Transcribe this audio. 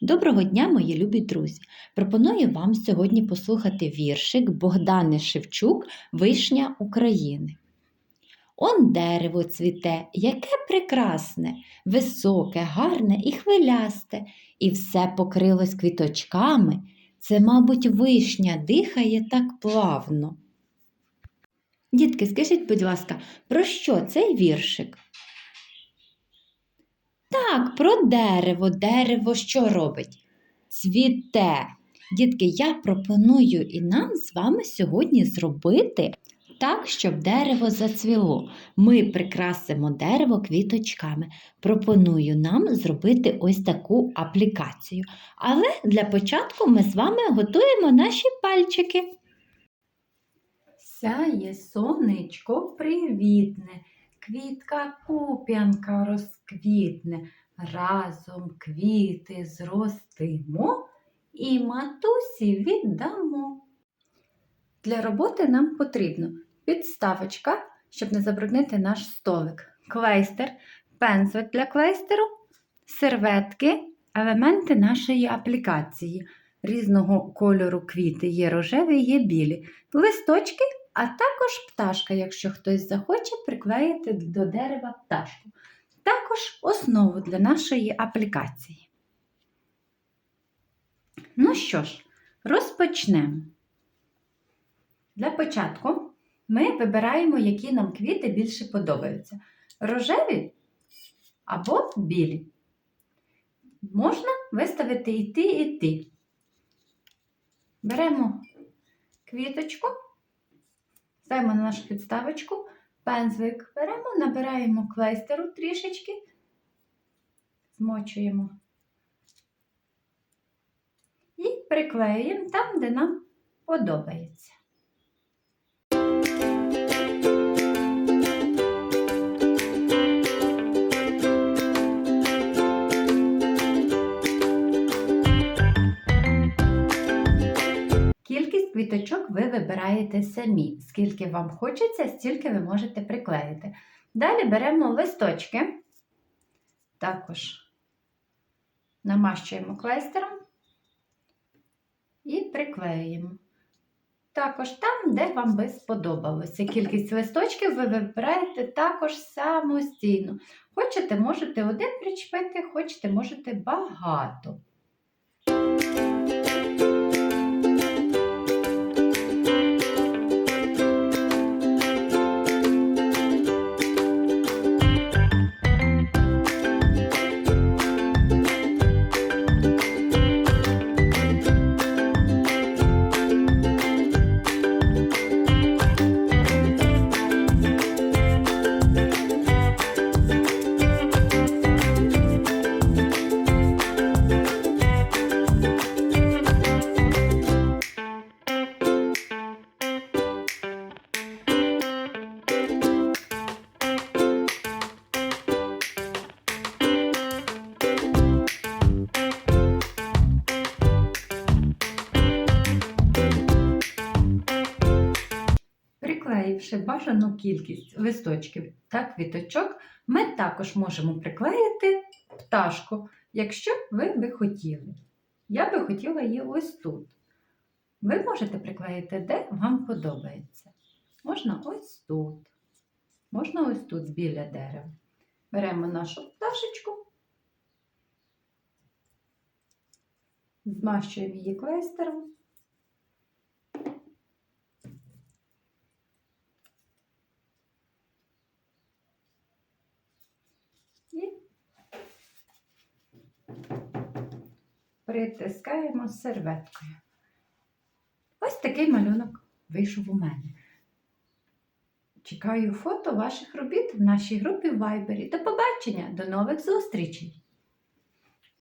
Доброго дня, мої любі друзі! Пропоную вам сьогодні послухати віршик Богдани Шевчук Вишня України. Он дерево цвіте, яке прекрасне, високе, гарне і хвилясте, і все покрилось квіточками. Це, мабуть, вишня дихає так плавно. Дітки, скажіть, будь ласка, про що цей віршик? Так, про дерево. Дерево що робить? Цвіте. Дітки, я пропоную і нам з вами сьогодні зробити так, щоб дерево зацвіло. Ми прикрасимо дерево квіточками. Пропоную нам зробити ось таку аплікацію. Але для початку ми з вами готуємо наші пальчики. Сяє сонечко привітне, квітка куп'янка розквітне, разом квіти зростимо і матусі віддамо. Для роботи нам потрібно підставочка, щоб не забруднити наш столик, клейстер, пензлик для клейстеру, серветки, елементи нашої аплікації. Різного кольору квіти є рожеві, є білі, листочки, а також пташка, якщо хтось захоче приклеїти до дерева пташку. Також основу для нашої аплікації. Ну що ж, розпочнемо. Для початку ми вибираємо, які нам квіти більше подобаються: рожеві або білі. Можна виставити і ті, і ті. Беремо квіточку, ставимо на нашу підставочку, пензлик беремо, набираємо клейстеру трішечки, змочуємо і приклеюємо там, де нам подобається. Ви вибираєте самі. Скільки вам хочеться, стільки ви можете приклеїти. Далі беремо листочки, також намащуємо клейстером і приклеюємо. Також там, де вам би сподобалося. Кількість листочків ви вибираєте також самостійно. Хочете, можете один причепити, хочете, можете багато. Приклеївши бажану кількість листочків та квіточок, ми також можемо приклеїти пташку, якщо ви би хотіли. Я би хотіла її ось тут. Ви можете приклеїти, де вам подобається. Можна ось тут. Можна ось тут біля дерева. Беремо нашу пташечку, змащуємо її клейстером. І притискаємо серветкою. Ось такий малюнок вийшов у мене. Чекаю фото ваших робіт в нашій групі в Viber. До побачення, до нових зустрічей!